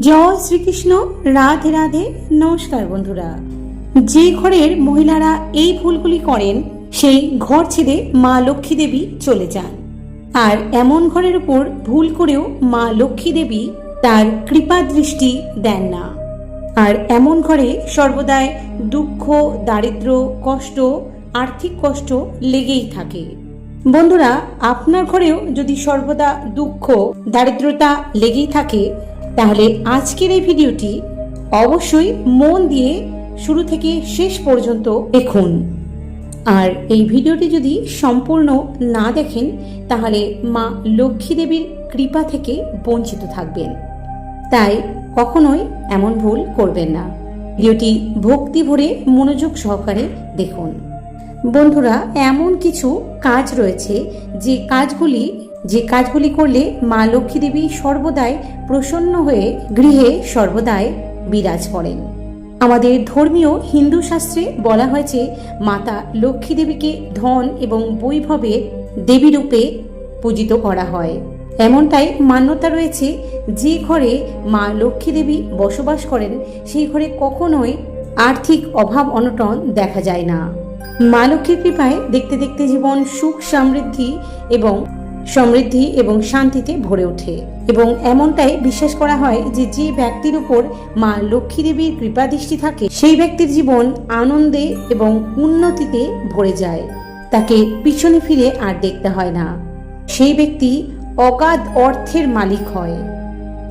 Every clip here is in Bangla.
জয় শ্রীকৃষ্ণ, রাধে রাধে। নমস্কার বন্ধুরা। যে ঘরের মহিলারা এই ভুলগুলি করেন, সেই ঘর ছেড়ে মা লক্ষ্মী দেবী চলে যান। আর এমন ঘরের উপর ভুল করেও মা লক্ষ্মী দেবী তার কৃপা দৃষ্টি দেন না। আর এমন ঘরে সর্বদাই দুঃখ, দারিদ্র, কষ্ট, আর্থিক কষ্ট লেগেই থাকে। বন্ধুরা, আপনার ঘরেও যদি সর্বদা দুঃখ, দারিদ্রতা লেগেই থাকে তাহলে আজকের এই ভিডিওটি অবশ্যই মন দিয়ে শুরু থেকে শেষ পর্যন্ত দেখুন। আর এই ভিডিওটি যদি সম্পূর্ণ না দেখেন, তাহলে মা লক্ষ্মী দেবীর কৃপা থেকে বঞ্চিত থাকবেন। তাই কখনোই এমন ভুল করবেন না। ভিডিওটি ভক্তি ভরে মনোযোগ সহকারে দেখুন। বন্ধুরা, এমন কিছু কাজ রয়েছে যে কাজগুলি যে কাজগুলি করলে মা লক্ষ্মী দেবী সর্বদাই প্রসন্ন হয়ে গৃহে সর্বদাই বিরাজ করেন। আমাদের ধর্মীয় হিন্দু শাস্ত্রে বলা হয়েছে, মাতা লক্ষ্মী দেবীকে ধন এবং বৈভবের দেবী রূপে পূজিত করা হয়। এমনটাই মান্যতা রয়েছে, যে ঘরে মা লক্ষ্মী দেবী বসবাস করেন, সেই ঘরে কখনোই আর্থিক অভাব অনটন দেখা যায় না। মা লক্ষ্মীর কৃপায় দেখতে দেখতে জীবন সুখ সমৃদ্ধি এবং সমৃদ্ধি এবং শান্তিতে ভরে ওঠে। এবং এমনটাই বিশ্বাস করা হয় যে যে ব্যক্তির উপর মা লক্ষ্মী দেবীর কৃপা দৃষ্টি থাকে, সেই ব্যক্তির জীবন আনন্দে এবং উন্নতিতে ভরে যায়। তাকে পিছনে ফিরে আর দেখতে হয় না। সেই ব্যক্তি অগাধ অর্থের মালিক হয়।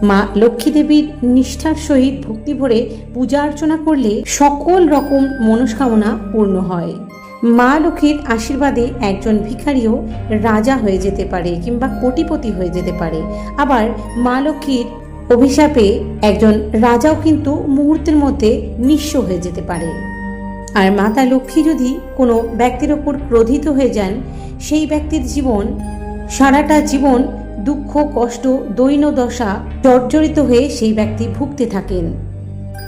মা লক্ষ্মী দেবীর নিষ্ঠার সহিত ভক্তি ভরে পূজা অর্চনা করলে সকল রকম মনস্কামনা পূর্ণ হয়। মা লক্ষ্মীর আশীর্বাদে একজন ভিখারিও রাজা হয়ে যেতে পারে কিংবা কোটিপতি হয়ে যেতে পারে। আবার মা লক্ষ্মীর অভিশাপে একজন রাজাও কিন্তু মুহূর্তের মধ্যে নিঃস্ব হয়ে যেতে পারে। আর মাতা লক্ষ্মী যদি কোনো ব্যক্তির ওপর ক্রোধিত হয়ে যান, সেই ব্যক্তির জীবন, সারাটা জীবন দুঃখ, কষ্ট, দৈন দশা জর্জরিত হয়ে সেই ব্যক্তি ভুগতে থাকেন।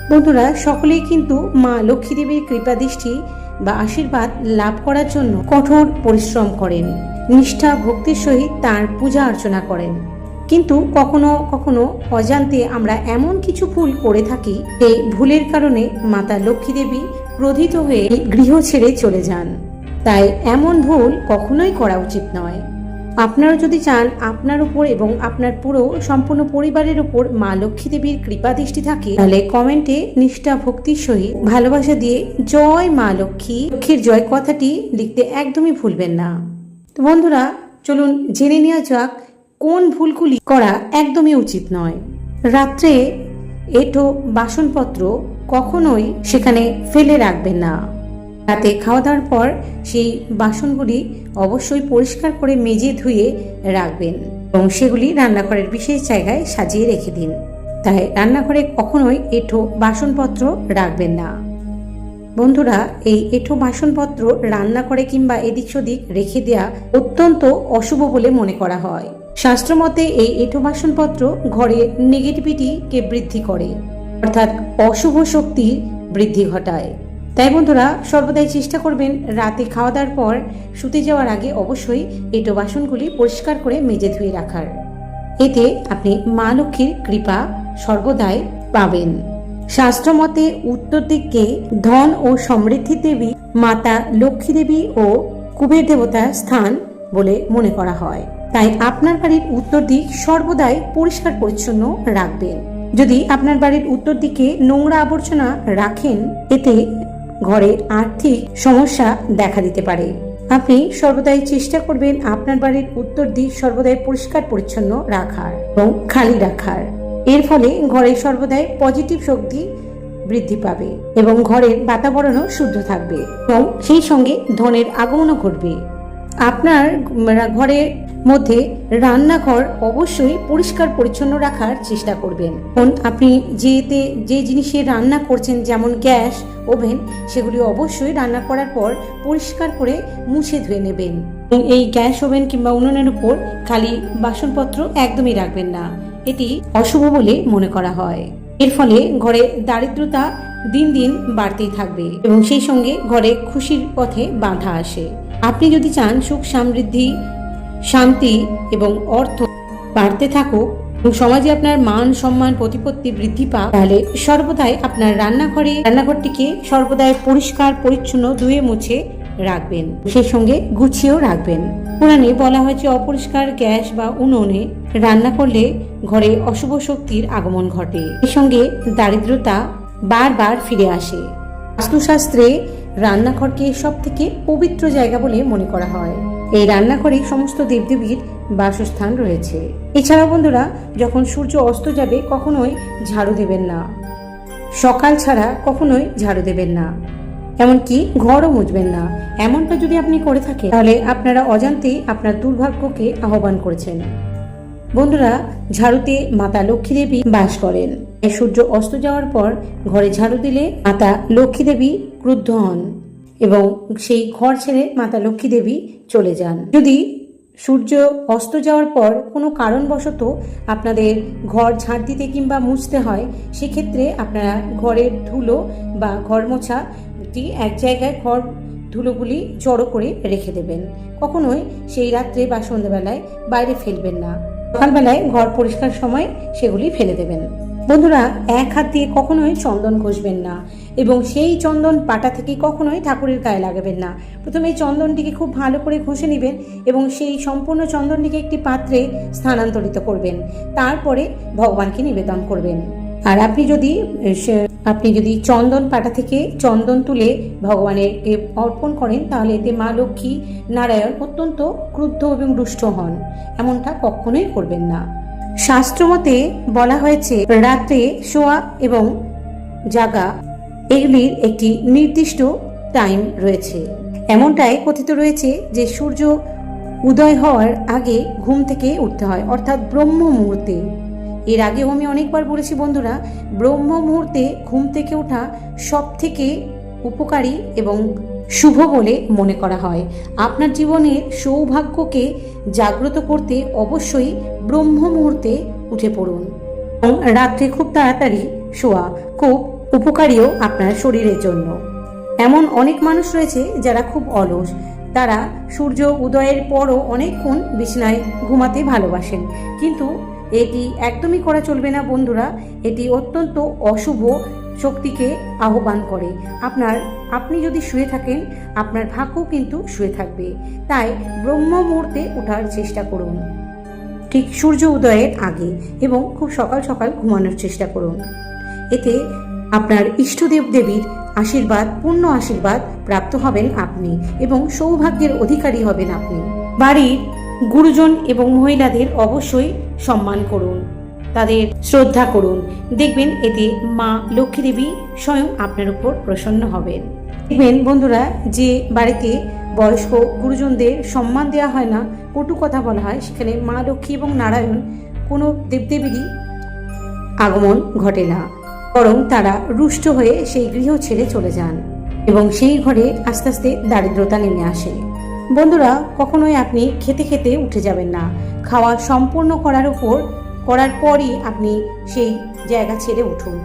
বন্ধুরা, সকলেই কিন্তু মা লক্ষ্মী দেবীর কৃপাদৃষ্টি বা আশীর্বাদ লাভ করার জন্য কঠোর পরিশ্রম করেন। নিষ্ঠা, ভক্তির সহিত তার পূজা অর্চনা করেন। কিন্তু কখনো কখনো অজান্তে আমরা এমন কিছু ভুল করে থাকি এই ভুলের কারণে মাতা লক্ষ্মী দেবী ক্রোধিত হয়ে গৃহ ছেড়ে চলে যান। তাই এমন ভুল কখনোই করা উচিত নয়। আপনারা যদি চান আপনার উপর এবং আপনার পুরো সম্পূর্ণ পরিবারের উপর মা লক্ষ্মী দেবীর কৃপা দৃষ্টি থাকে, তাহলে কমেন্টে নিষ্ঠা ভক্তির সহিত ভালোবাসা দিয়ে জয় মা লক্ষ্মী, লক্ষ্মীর জয় কথাটি লিখতে একদমই ভুলবেন না। তো বন্ধুরা, চলুন জেনে নেওয়া যাক কোন ভুলগুলি করা একদমই উচিত নয়। রাত্রে এটো বাসনপত্র কখনোই সেখানে ফেলে রাখবেন না। রাতে খাওয়া দাওয়ার পর সেই বাসনগুলি অবশ্যই পরিষ্কার করে মেজে ধুয়ে রাখবেন এবং সেগুলি রান্নাঘরের বিশেষ জায়গায় সাজিয়ে রেখে দিন। তাই রান্নাঘরে কখনোই এঁঠো বাসনপত্র রাখবেন না। বন্ধুরা, এই এঁঠো বাসনপত্র রান্না করে কিংবা এদিক সেদিক রেখে দেয়া অত্যন্ত অশুভ বলে মনে করা হয়। শাস্ত্রমতে এই এঁঠো বাসনপত্র ঘরে নেগেটিভিটিকে বৃদ্ধি করে, অর্থাৎ অশুভ শক্তি বৃদ্ধি ঘটায়। তাই বন্ধুরা, সর্বদাই চেষ্টা করবেন রাতে খাওয়া দাওয়ার পর শুতে যাওয়ার আগে অবশ্যই এটো বাসনগুলি পরিষ্কার করে মেজে ধুয়ে রাখার। এতে আপনি মা লক্ষ্মীর কৃপা সর্বদাই পাবেন। শাস্ত্রমতে উত্তর দিককে ধন ও সমৃদ্ধি দেবী মাতা লক্ষ্মী দেবী ও কুবের দেবতার স্থান বলে মনে করা হয়। তাই আপনার বাড়ির উত্তর দিক সর্বদাই পরিষ্কার পরিচ্ছন্ন রাখবেন। যদি আপনার বাড়ির উত্তর দিকে নোংরা আবর্জনা রাখেন, এতে ঘরে আর্থিক সমস্যা দেখা দিতে পারে। আপনি সর্বদাই চেষ্টা করবেন আপনার বাড়ির উত্তর দিক সর্বদাই পরিষ্কার পরিচ্ছন্ন রাখার এবং খালি রাখার। এর ফলে ঘরে সর্বদাই পজিটিভ শক্তি বৃদ্ধি পাবে এবং ঘরের বাতাবরণও শুদ্ধ থাকবে এবং সেই সঙ্গে ধনের আগমনও ঘটবে। আপনার ঘরের মধ্যে রান্নাঘর অবশ্যই পরিষ্কার পরিচ্ছন্ন রাখার চেষ্টা করবেন। আপনি যেতে, যে জিনিসে রান্না করছেন, যেমন গ্যাস, ওভেন, সেগুলি অবশ্যই রান্না করার পর পরিষ্কার করে মুছে ধুয়ে নেবেন। এই গ্যাস, ওভেন কিংবা উনুনের উপর খালি বাসনপত্র একদমই রাখবেন না। এটি অশুভ বলে মনে করা হয়। এর ফলে ঘরে দারিদ্রতা দিন দিন বাড়তেই থাকবে এবং সেই সঙ্গে ঘরে খুশির পথে বাধা আসে। আপনি যদি চান সুখ, সমৃদ্ধি, শান্তি এবং অর্থ বাড়তে থাকুক এবং সমাজে আপনার মান, সম্মান, প্রতিপত্তি বৃদ্ধি পাক, তাহলে সর্বদাই আপনার রান্নাঘরে, রান্নাঘরটিকে সর্বদাই পরিষ্কার, পরিচ্ছন্ন ধুয়ে মুছে রাখবেন। সেই সঙ্গে গুছিয়েও রাখবেন। পুরাণে বলা হয়েছে, অপরিষ্কার গ্যাস বা উনুনে রান্না করলে ঘরে অশুভ শক্তির আগমন ঘটে। এর সঙ্গে দারিদ্রতা বারবার ফিরে আসে। বাস্তুশাস্ত্রে রান্নাঘরকে সব থেকে পবিত্র জায়গা বলে মনে করা হয়। এই রান্নাঘরে সমস্ত দেবদেবীর বাসস্থান রয়েছে। এছাড়া বন্ধুরা, যখন সূর্য অস্ত যাবে, কখনোই ঝাড়ু দেবেন না। সকাল ছাড়া কখনোই ঝাড়ু দেবেন না। এমনকি ঘরও মুছবেন না। এমনটা যদি আপনি করে থাকেন, তাহলে আপনারা অজান্তেই আপনার দুর্ভাগ্যকে আহ্বান করেছেন। বন্ধুরা, ঝাড়ুতে মাতা লক্ষ্মী দেবী বাস করেন। সূর্য অস্ত যাওয়ার পর ঘরে ঝাড়ু দিলে মাতা লক্ষ্মী দেবী ক্রুদ্ধ হন এবং সেই ঘর ছেড়ে মাতা লক্ষ্মী দেবী চলে যান। যদি সূর্য অস্ত যাওয়ার পর কোনো কারণবশত আপনাদের ঘর ঝাড় দিতে কিংবা মুছতে হয়, সেক্ষেত্রে আপনারা ঘরের ধুলো বা ঘর মোছাটি এক জায়গায় ঘর ধুলোগুলি জড়ো করে রেখে দেবেন। কখনোই সেই রাত্রে বা সন্ধ্যেবেলায় বাইরে ফেলবেন না। সকালবেলায় ঘর পরিষ্কার সময় সেগুলি ফেলে দেবেন। বন্ধুরা, এক হাত দিয়ে কখনোই চন্দন ঘষবেন না এবং সেই চন্দন পাটা থেকে কখনোই ঠাকুরের গায়ে লাগাবেন না। প্রথমে চন্দনটিকে খুব ভালো করে ঘষে নেবেন এবং সেই সম্পূর্ণ চন্দনটিকে একটি পাত্রে স্থানান্তরিত করবেন। তারপরে ভগবানকে নিবেদন করবেন। আর আপনি যদি আপনি যদি চন্দন পাটা থেকে চন্দন তুলে ভগবানের অর্পণ করেন, তাহলে এতে মা লক্ষ্মী নারায়ণ অত্যন্ত ক্রুদ্ধ এবং রুষ্ট হন। এমনটা কখনোই করবেন না। শাস্ত্রমতে বলা হয়েছে, রাত্রে শোয়া এবং জাগা এগুলির একটি নির্দিষ্ট টাইম রয়েছে। এমনটাই কথিত রয়েছে যে সূর্য উদয় হওয়ার আগে ঘুম থেকে উঠতে হয়, অর্থাৎ ব্রহ্ম মুহূর্তে এর আগেও আমি অনেকবার বলেছি, বন্ধুরা, ব্রহ্ম মুহূর্তে ঘুম থেকে ওঠা সব থেকে উপকারী এবং শুভ বলে মনে করা হয়। আপনার জীবনের সৌভাগ্যকে জাগ্রত করতে অবশ্যই ব্রহ্ম মুহূর্তে উঠে পড়ুন। এবং রাত্রে খুব তাড়াতাড়ি শোয়া খুব উপকারীও আপনার শরীরের জন্য। এমন অনেক মানুষ রয়েছে যারা খুব অলস। তারা সূর্য উদয়ের পরও অনেকক্ষণ বিছনায় ঘুমাতে ভালোবাসেন। কিন্তু এটি একদমই করা চলবে না, বন্ধুরা। এটি অত্যন্ত অশুভ শক্তিকে আহ্বান করে। আপনার, আপনি যদি শুয়ে থাকেন, আপনার ভাগ্যও কিন্তু শুয়ে থাকবে। তাই ব্রহ্ম মুহূর্তে ওঠার চেষ্টা করুন। ঠিক সূর্য উদয়ের আগে এবং খুব সকাল সকাল ঘুমানোর চেষ্টা করুন। এতে আপনার ইষ্টদেব দেবীর আশীর্বাদ, পূর্ণ আশীর্বাদ প্রাপ্ত হবেন আপনি এবং সৌভাগ্যের অধিকারী হবেন আপনি। বাড়ির গুরুজন এবং মহিলাদের অবশ্যই সম্মান করুন, তাদের শ্রদ্ধা করুন। দেখবেন এতে মা লক্ষ্মী দেবী স্বয়ং আপনার উপর প্রসন্ন হবেন। দেখবেন বন্ধুরা, যে বাড়িতে বয়স্ক গুরুজনদের সম্মান দেওয়া হয় না, কটু কথা বলা হয়, সেখানে মা লক্ষ্মী এবং নারায়ণ কোনো দেবদেবীরই আগমন ঘটে না। বরং তারা রুষ্ট হয়ে সেই গৃহ ছেড়ে চলে যান এবং সেই ঘরে আস্তে আস্তে দারিদ্রতা নেমে আসে। বন্ধুরা, কখনোই আপনি খেতে খেতে উঠে যাবেন না। খাওয়া সম্পূর্ণ করার উপর, করার পরই আপনি সেই জায়গা ছেড়ে উঠুন।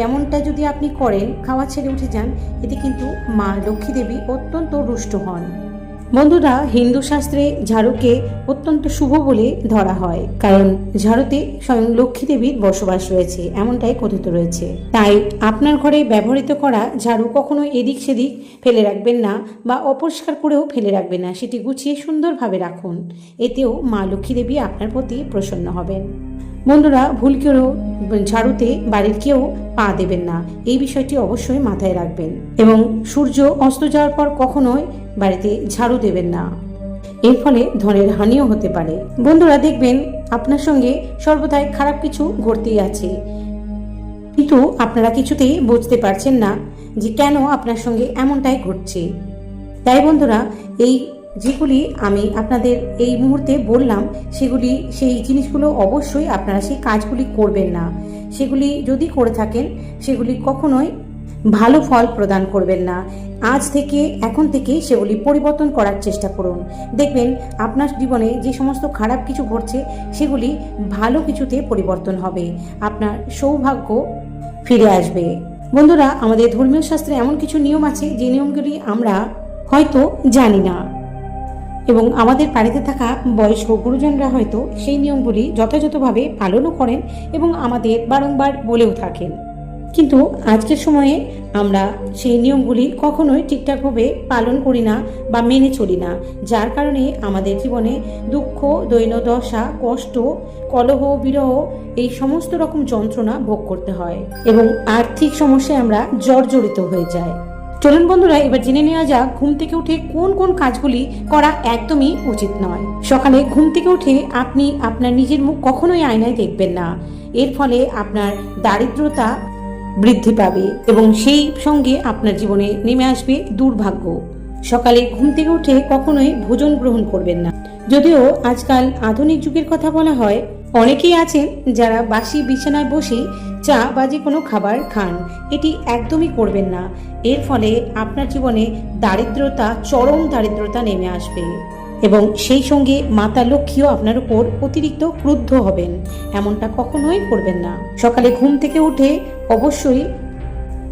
এমনটা যদি আপনি করেন, খাওয়া ছেড়ে উঠে যান, এতে কিন্তু মা লক্ষ্মী দেবী অত্যন্ত রুষ্ট হন। বন্ধুরা, হিন্দু শাস্ত্রে ঝাড়ুকে অত্যন্ত শুভ বলে ধরা হয়, কারণ ঝাড়ুতে স্বয়ং লক্ষ্মী দেবীর বসবাস রয়েছে, এমনটাই কথিত রয়েছে। তাই আপনার ঘরে ব্যবহৃত করা ঝাড়ু কখনো এদিক সেদিক ফেলে রাখবেন না বা অপরিষ্কার করেও ফেলে রাখবেন না, সেটি গুছিয়ে সুন্দরভাবে রাখুন। এতেও মা লক্ষ্মী দেবী আপনার প্রতি প্রসন্ন হবেন। বন্ধুরা, ভুল করেও ঝাড়ুতে বাড়ির কেউ পা দেবেন না। এই বিষয়টি অবশ্যই মাথায় রাখবেন। এবং সূর্য অস্ত যাওয়ার পর কখনোই বাড়িতে ঝাড়ু দেবেন না। এর ফলে ধনের হানিও হতে পারে। বন্ধুরা, দেখবেন আপনার সঙ্গে সর্বদাই খারাপ কিছু ঘটতেই আছে। কিন্তু আপনারা কিছুতেই বুঝতে পারছেন না যে কেন আপনার সঙ্গে এমনটাই ঘটছে। তাই বন্ধুরা, এই যেগুলি আমি আপনাদের এই মুহূর্তে বললাম, সেগুলি, সেই জিনিসগুলো অবশ্যই আপনারা সেই কাজগুলি করবেন না। সেগুলি যদি করে থাকেন, সেগুলি কখনোই ভালো ফল প্রদান করবেন না। আজ থেকে, এখন থেকে সেগুলি পরিবর্তন করার চেষ্টা করুন। দেখবেন, আপনার জীবনে যে সমস্ত খারাপ কিছু ঘটছে, সেগুলি ভালো কিছুতে পরিবর্তন হবে। আপনার সৌভাগ্য ফিরে আসবে। বন্ধুরা, আমাদের ধর্মীয় শাস্ত্রে এমন কিছু নিয়ম আছে, যে নিয়মগুলি আমরা হয়তো জানি না। এবং আমাদের বাড়িতে থাকা বয়স্ক গুরুজনরা হয়তো সেই নিয়মগুলি যথাযথভাবে পালনও করেন এবং আমাদের বারংবার বলেও থাকেন। কিন্তু আজকের সময়ে আমরা সেই নিয়মগুলি কখনোই ঠিকঠাকভাবে পালন করি না বা মেনে চলি না, যার কারণে আমাদের জীবনে দুঃখ, দৈন্যদশা, কষ্ট, কলহ, বিরহ এই সমস্ত রকম যন্ত্রণা ভোগ করতে হয় এবং আর্থিক সমস্যায় আমরা জর্জরিত হয়ে যায় চলুন বন্ধুরা, এবার জেনে নেওয়া যাক ঘুম থেকে উঠে কোন কোন কাজগুলি করা একদমই উচিত নয়। সকালে ঘুম থেকে উঠে আপনি আপনার নিজের মুখ কখনোই আয়নায় দেখবেন না। এর ফলে আপনার দারিদ্রতা বৃদ্ধি পাবে এবং সেই সঙ্গে আপনার জীবনে নেমে আসবে দুর্ভাগ্য। সকালে ঘুম থেকে উঠে কখনোই ভোজন গ্রহণ করবেন না। যদিও আজকাল আধুনিক যুগের কথা বলা হয় অনেকেই আছেন যারা বাসি বিছানায় বসেই চা বা যে কোনো খাবার খান। এটি একদমই করবেন না। এর ফলে আপনার জীবনে দারিদ্রতা, চরম দারিদ্রতা নেমে আসবে। এবং সেই সঙ্গে মাতা লক্ষ্মীও আপনার উপর অতিরিক্ত ক্রুদ্ধ হবেন। এমনটা কখনোই করবেন না। সকালে ঘুম থেকে উঠে অবশ্যই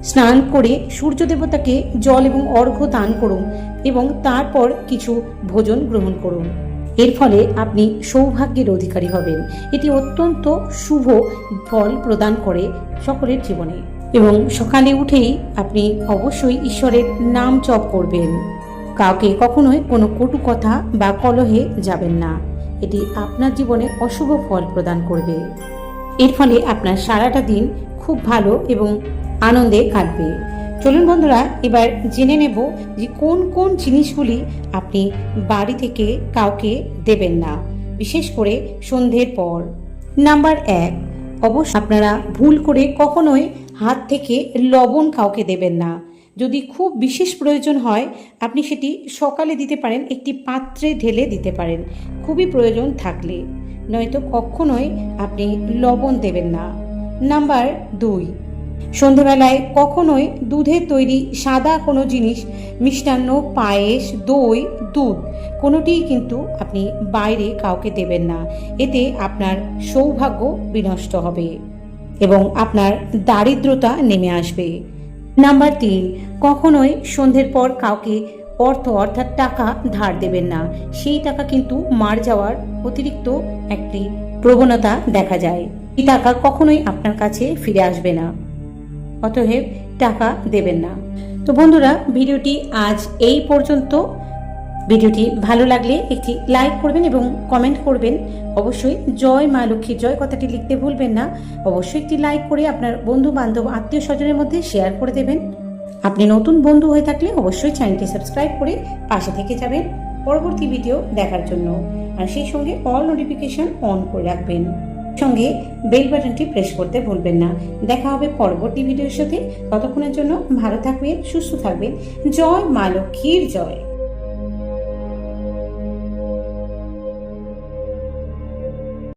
স্নান করে সূর্য দেবতাকে জল এবং অর্ঘ্য দান করুন এবং তারপর কিছু ভোজন গ্রহণ করুন। এর ফলে আপনি সৌভাগ্যের অধিকারী হবেন। এটি অত্যন্ত শুভ ফল প্রদান করে সকলের জীবনে। এবং সকালে উঠেই আপনি অবশ্যই ঈশ্বরের নাম জপ করবেন। কাউকে কখনোই কোনো কটু কথা বা কলহে যাবেন না। এটি আপনার জীবনে অশুভ ফল প্রদান করবে। এর ফলে আপনার সারাটা দিন খুব ভালো এবং আনন্দে কাটবে। চলুন বন্ধুরা, এবার জেনে নেব যে কোন কোন জিনিসগুলি আপনি বাড়ি থেকে কাউকে দেবেন না, বিশেষ করে সন্ধ্যের পর। নাম্বার এক অবশ্য আপনারা ভুল করে কখনোই হাত থেকে লবণ কাউকে দেবেন না। যদি খুব বিশেষ প্রয়োজন হয়, আপনি সেটি সকালে দিতে পারেন, একটি পাত্রে ঢেলে দিতে পারেন, খুবই প্রয়োজন থাকলে। নয়তো কখনোই আপনি লবণ দেবেন না। নাম্বার দুই সন্ধেবেলায় কখনোই দুধের তৈরি সাদা কোনো জিনিস, মিষ্টান্ন, পায়েস, দই, দুধ কোনোটিই কিন্তু আপনি বাইরে কাউকে দেবেন না। এতে আপনার সৌভাগ্য বিনষ্ট হবে এবং আপনার দারিদ্রতা নেমে আসবে। নাম্বার তিন, কখনোই সন্ধ্যের পর কাউকে অর্থ অর্থাৎ টাকা ধার দেবেন না। সেই টাকা কিন্তু মার যাওয়ার অতিরিক্ত একটি প্রবণতা দেখা যায়। এই টাকা কখনোই আপনার কাছে ফিরে আসবে না। অতএব টাকা দেবেন না। তো বন্ধুরা, ভিডিওটি আজ এই পর্যন্ত। ভিডিওটি ভালো লাগলে একটি লাইক করবেন এবং কমেন্ট করবেন। অবশ্যই জয় মা লক্ষ্মীর জয় কথাটি লিখতে ভুলবেন না। অবশ্যই একটি লাইক করে আপনার বন্ধু বান্ধব আত্মীয় স্বজনের মধ্যে শেয়ার করে দেবেন। আপনি নতুন বন্ধু হয়ে থাকলে অবশ্যই চ্যানেলটি সাবস্ক্রাইব করে পাশে থেকে যাবেন। পরবর্তী ভিডিও দেখার জন্য। আর সেই সঙ্গে অল নোটিফিকেশন অন করে রাখবেন। সঙ্গে বেল বাটনটি প্রেস করতে ভুলবেন না। দেখা হবে পরবর্তী ভিডিওর সাথে। ততক্ষণের জন্য ভালো থাকবেন, সুস্থ থাকবেন। জয় মা লক্ষ্মীর জয়।